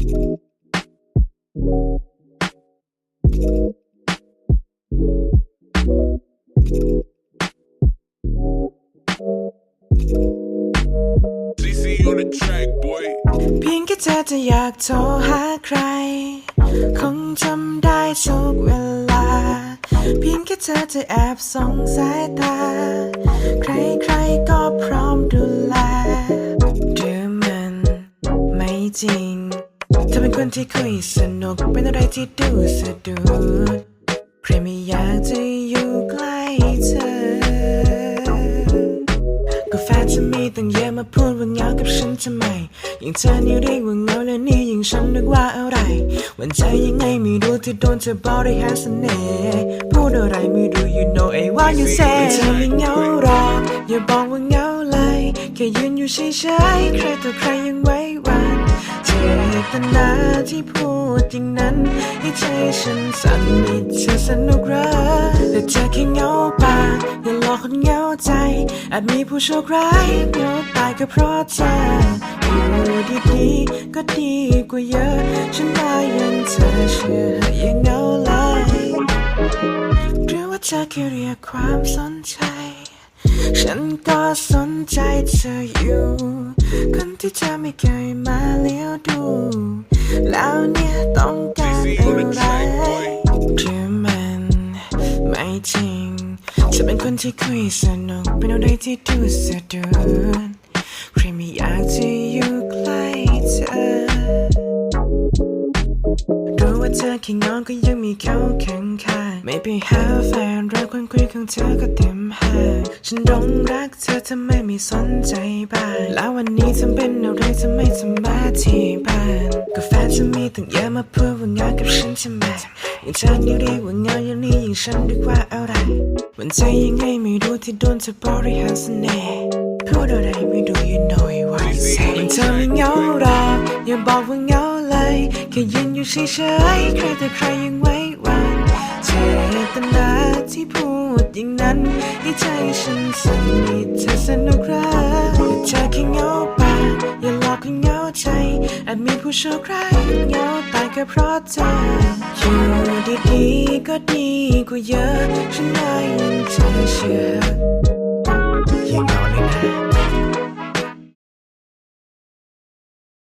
เพียงแค่เธอจะอยากโทรหาใคร คงจำได้ทุกเวลา เพียงแค่เธอจะแอบส่องสายตา ใครๆก็พร้อมดู คนที่คุยสนุกเป็นอะไรที่ดูสะดุดใครไม่อยากจะอยู่ใกล้เธอ ก็แฟนจะมีตั้งเยอะมาพูดว่าเหงากับฉันทำไมยิ่งเธอนี่เรียกว่าเหงาและนี่ยิ่งฉันนึกว่าอะไรหวันใจยังไงไม่รู้ที่โดนเธอบริหารเสน่ห์พูดอะไรไม่รู้ you know I what you say เธอไม่เหงาหรอกอย่าบอกว่าเหงาเลยแค่ยืนอยู่เฉยๆใครต่อใครยังไว้วัน เจตนาที่พูดอย่างนั้น ให้ใจฉันสั่นนิดเธอสนุกเหรอแต่เธอแค่เหงาปากอย่าหลอกคนเหงาใจ อาจมีผู้โชคร้ายเหงาตายก็เพราะเธออยู่ดีๆก็ดีกว่าเยอะ ฉันได้ยินเธอเชื่ออย่าเหงาเลยหรือว่าเธอแค่เรียกความสนใจ ฉันก็สนใจเธออยู่ ที่เธอไม่เคยมาเลี้ยวดู แล้วเนี่ยต้องการอะไรหรือมันไม่จริงจะเป็นคนที่คุยสนุกเป็นอะไรที่ดูสะดุดใครไม่อยากจะอยู่ ว่าเธอแค่งอนก็ยังมีเขาข้างข้างไม่ไปหาแฟนรักคนคุยของเธอก็เต็มห้างฉันดงรักเธอทำไมไม่สนใจบ้างแล้ววันนี้ทำเป็นอะไรทำไมทำมาที่บ้านก็แฟนจะมีตั้งเยอะมาพูดว่าเหงากับฉันใช่ไหมอย่างเธอนี่เรียกว่าเหงาอย่างนี้อย่างฉันเรียกว่าอะไรมันใจยังไงไม่รู้ที่โดนเธอบริหารเสน่ห์พูดอะไรไม่รู้ you know it what you say เธอไม่เหงาหรอกอย่าบอกว่าเหงาเล ยแค่ยืนอยู่เฉยๆใครแต่ใครยังไว้วันเจตนาที่พูดอย่างนั้นให้ใจฉันสั่นนิดเธอสนุกรักเธอแค่เหงาปากอย่าหลอกให้เหงาใจอาจมีผู้โชคร้ายเหงาตายก็เพราะเธออยู่ดีๆก็ดีกว่าเยอะฉันได้ยินเธอเชื่อ